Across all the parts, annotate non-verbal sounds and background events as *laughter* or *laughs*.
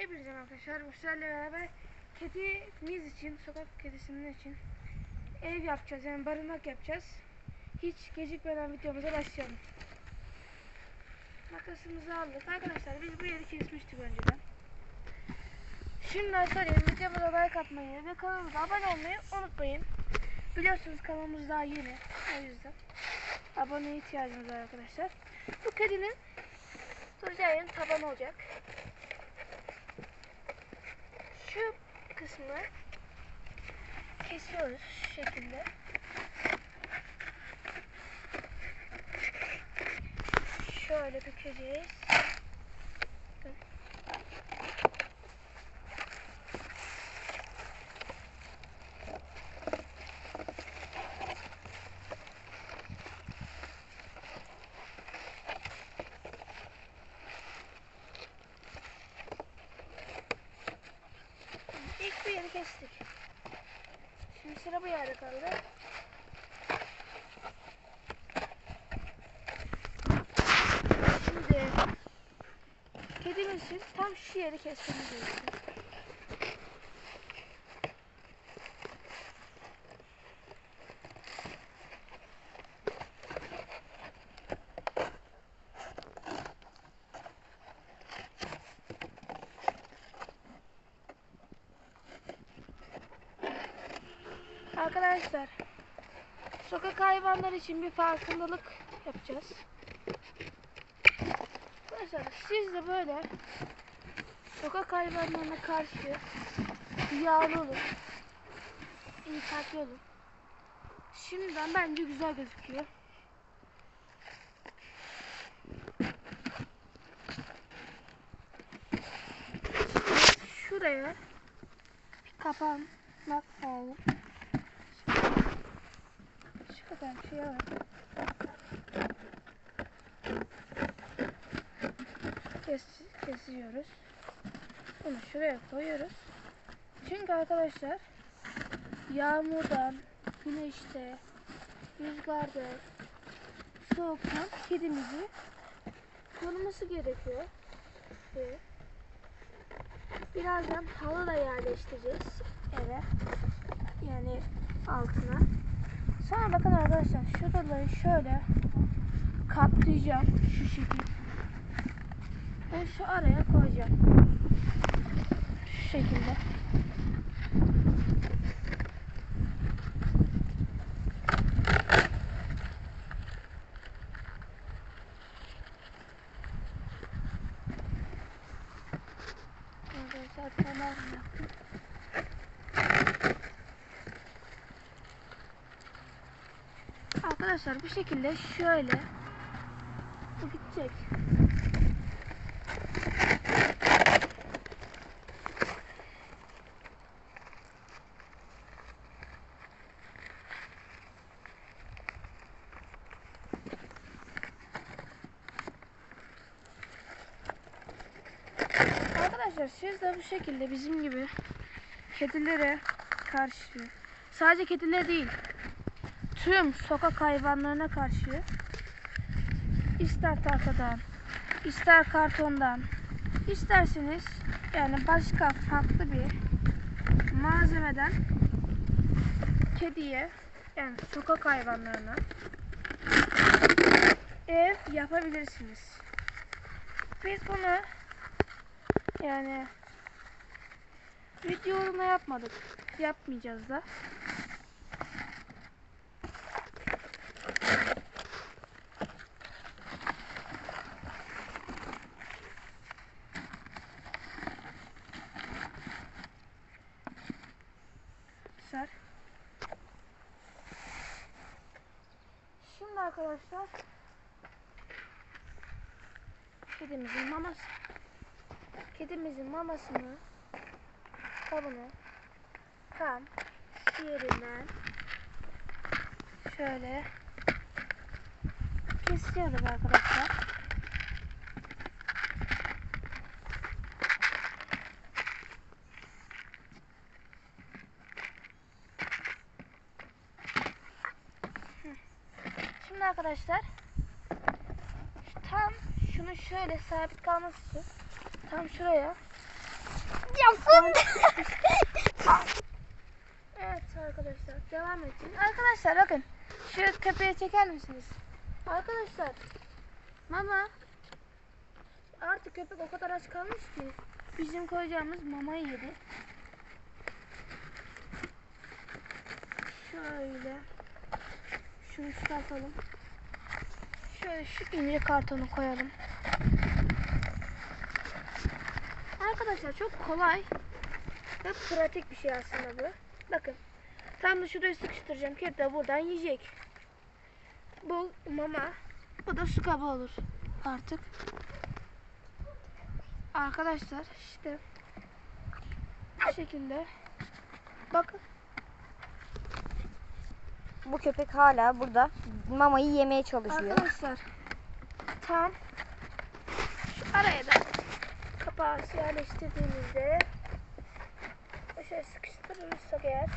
Hepinize arkadaşlar. Bu sizlerle beraber kedimiz için, sokak kedisinin için ev yapacağız. Yani barınak yapacağız. Hiç gecikmeden videomuza başlayalım. Makasımızı aldık. Arkadaşlar biz bu yeri kesmiştik önceden. Şimdiden söyleyeyim videomuza like atmayı ve kanalımıza abone olmayı unutmayın. Biliyorsunuz kanalımız daha yeni. O yüzden aboneye ihtiyacımız var arkadaşlar. Bu kedinin duracağı yerin tabanı olacak. Şu kısmı kesiyoruz şu şekilde. Şöyle bükeceğiz. Bakın. İlk bir yeri kestik. Şimdi sıra bu yerde kaldı. Şimdi kedimiz için tam şu yeri kesmemiz gerekiyor. Arkadaşlar sokak hayvanları için bir farkındalık yapacağız. Arkadaşlar siz de böyle sokak hayvanlarına karşı duyarlı olun. İnfaklı olun. Şimdiden bence güzel gözüküyor. Şuraya bir kapanmak lazım. Bir şey var. Kes, kesiyoruz. Bunu şuraya koyuyoruz. Çünkü arkadaşlar yağmurdan, güneşte, rüzgarda, soğuktan kedimizi koruması gerekiyor. Ve birazdan halı da yerleştireceğiz eve. Yani altına. Sonra bakın arkadaşlar şuraları şöyle kaplayacağım şu şekilde. Ve şu araya koyacağım. Şu şekilde. Arkadaşlar bu şekilde şöyle bu gidecek. Arkadaşlar siz de bu şekilde bizim gibi kedilere karşı sadece kedilere değil tüm sokak hayvanlarına karşı ister tahtadan, ister kartondan, isterseniz yani başka farklı bir malzemeden kediye yani sokak hayvanlarına ev yapabilirsiniz. Biz bunu yani video uğruna yapmadık. Yapmayacağız da. Güzel. Şimdi arkadaşlar kedimizin maması kedimizin mamasını kabını tam yerinden şöyle kesiyoruz arkadaşlar. Şimdi arkadaşlar tam şunu şöyle sabit kalması için tam şuraya Ya fındık. *laughs* Evet arkadaşlar devam edin. Arkadaşlar bakın şu köpeği çeker misiniz? Arkadaşlar mama artık köpek o kadar aç kalmış ki bizim koyacağımız mamayı yedi. Şöyle şunu çıkartalım. Şöyle şu ince kartonu koyalım. Arkadaşlar çok kolay ve pratik bir şey aslında bu. Bakın. Tam da şuraya sıkıştıracağım. Kedi de buradan yiyecek. Bu mama. Bu da su kabı olur. Artık. Arkadaşlar işte bu şekilde. Bakın. Bu köpek hala burada mamayı yemeye çalışıyor. Arkadaşlar tam şu araya da kapağı yerleştirdiğimizde şöyle sıkıştırırsak eğer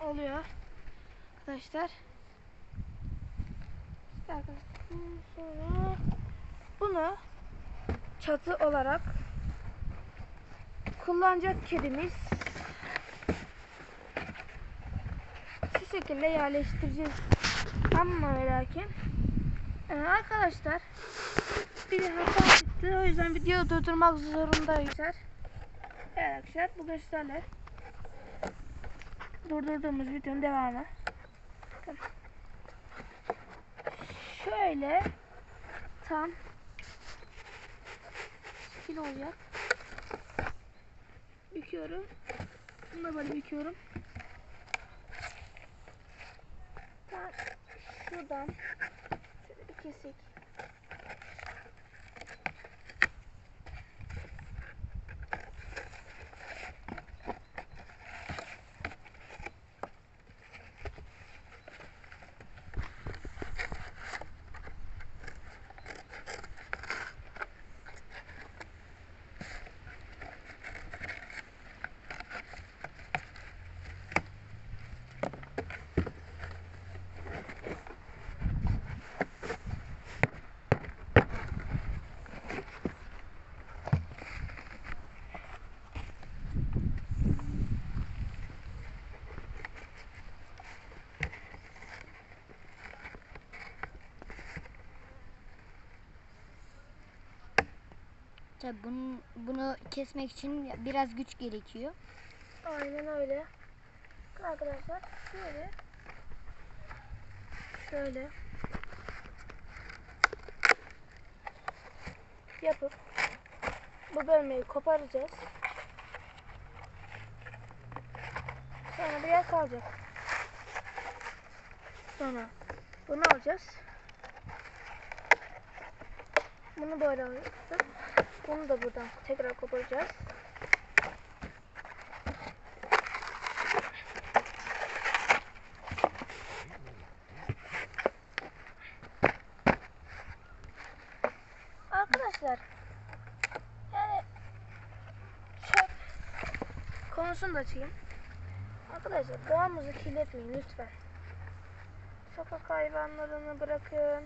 oluyor arkadaşlar. Sonra bunu çatı olarak kullanacak kedimiz şekilde yerleştireceğiz. Ama ve lakin ee, arkadaşlar bir hata çıktı. O yüzden videoyu durdurmak zorundayız. Evet arkadaşlar bugün sizlerle durdurduğumuz videonun devamı. Şöyle tam şekil olacak. Büküyorum. Bunu da böyle büküyorum. Ben şuradan şöyle bir kesik. Tabii bunu, bunu kesmek için biraz güç gerekiyor. Aynen öyle. Arkadaşlar şöyle şöyle yapıp bu bölmeyi koparacağız. Sonra bir yer kalacak. Sonra bunu alacağız. Bunu böyle alıp bunu da buradan tekrar koparacağız. Arkadaşlar yani çöp konusunu da açayım. Arkadaşlar doğamızı kirletmeyin lütfen. Sokak hayvanlarını bırakın.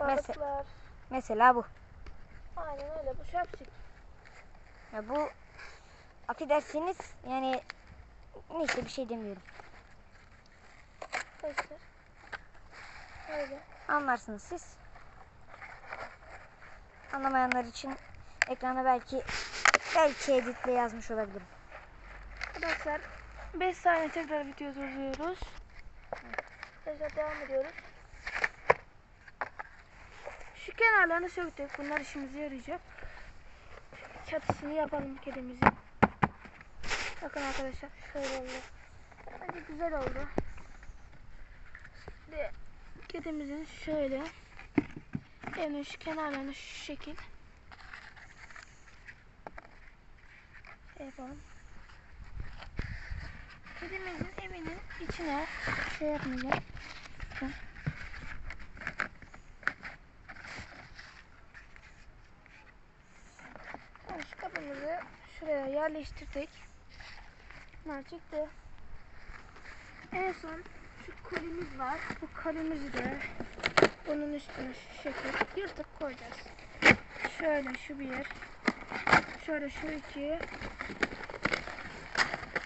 Balıklar. Mesela öyle bu çöpçük. Ya bu affedersiniz yani neyse bir şey demiyorum. Arkadaşlar. Öyle. Anlarsınız siz. Anlamayanlar için ekrana belki belki editle yazmış olabilirim. Arkadaşlar 5 saniye tekrar video durduruyoruz. Arkadaşlar devam ediyoruz. Şu kenarlarını söktük. Bunlar işimize yarayacak. Çatısını yapalım kedimizin. Bakın arkadaşlar şöyle oldu. Bence güzel oldu. Şimdi kedimizin şöyle evin şu kenarlarını şu şekil yapalım. Kedimizin evinin içine şey yapmayacağım. Bakın. Şimdi şu kapımızı şuraya yerleştirdik. Bunlar çıktı. En son şu kolimiz var. Bu kolimizi de bunun üstüne şu şekil yırtıp koyacağız. Şöyle şu bir. Şöyle şu iki.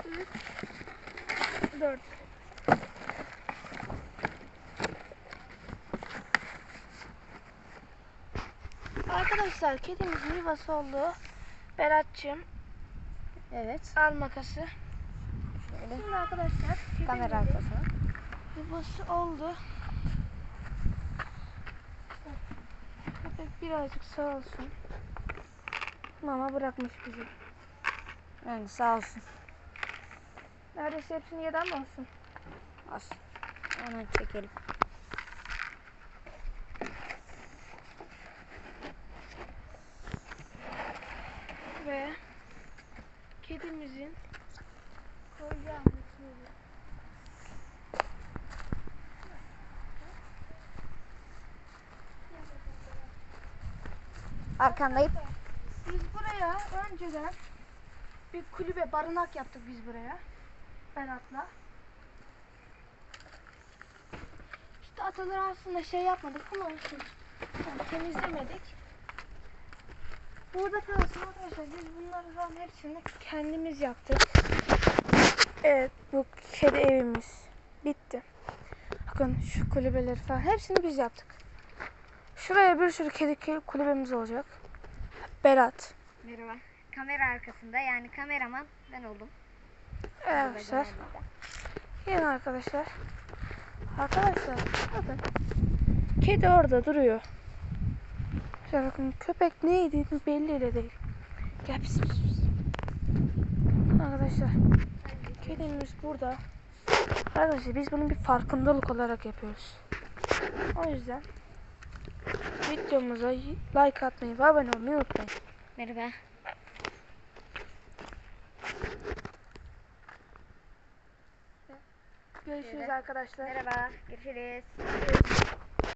Üç. Dört. Arkadaşlar kedimizin yuvası oldu. Berat'cığım Evet. al makası. Şöyle Şimdi arkadaşlar kamera arkasına. yuvası oldu. Köpek birazcık sağ olsun. Mama bırakmış bizi. Yani sağ olsun. Neredeyse hepsini yeden mi olsun? Olsun. Hemen çekelim. Ve kedimizin koyacağımız yeri. Arkandayım. Biz buraya önceden bir kulübe barınak yaptık biz buraya. Berat'la. İşte ataları aslında şey yapmadık ama olsun. Yani temizlemedik. Burada kalsın arkadaşlar biz bunları falan hepsini kendimiz yaptık. Evet bu kedi evimiz. Bitti. Bakın şu kulübeleri falan hepsini biz yaptık. Şuraya bir sürü kedi kulübemiz olacak. Berat. Merhaba. Kamera arkasında yani kameraman ben oldum. Evet arkadaşlar. Gelin arkadaşlar. Arkadaşlar bakın. Kedi orada duruyor. Şöyle bakın köpek neydi belli de değil. Gel pis pis pis. Arkadaşlar kedimiz burada. Arkadaşlar biz bunu bir farkındalık olarak yapıyoruz. O yüzden videomuza like atmayı ve abone olmayı unutmayın. Merhaba. Görüşürüz arkadaşlar. Merhaba. Görüşürüz.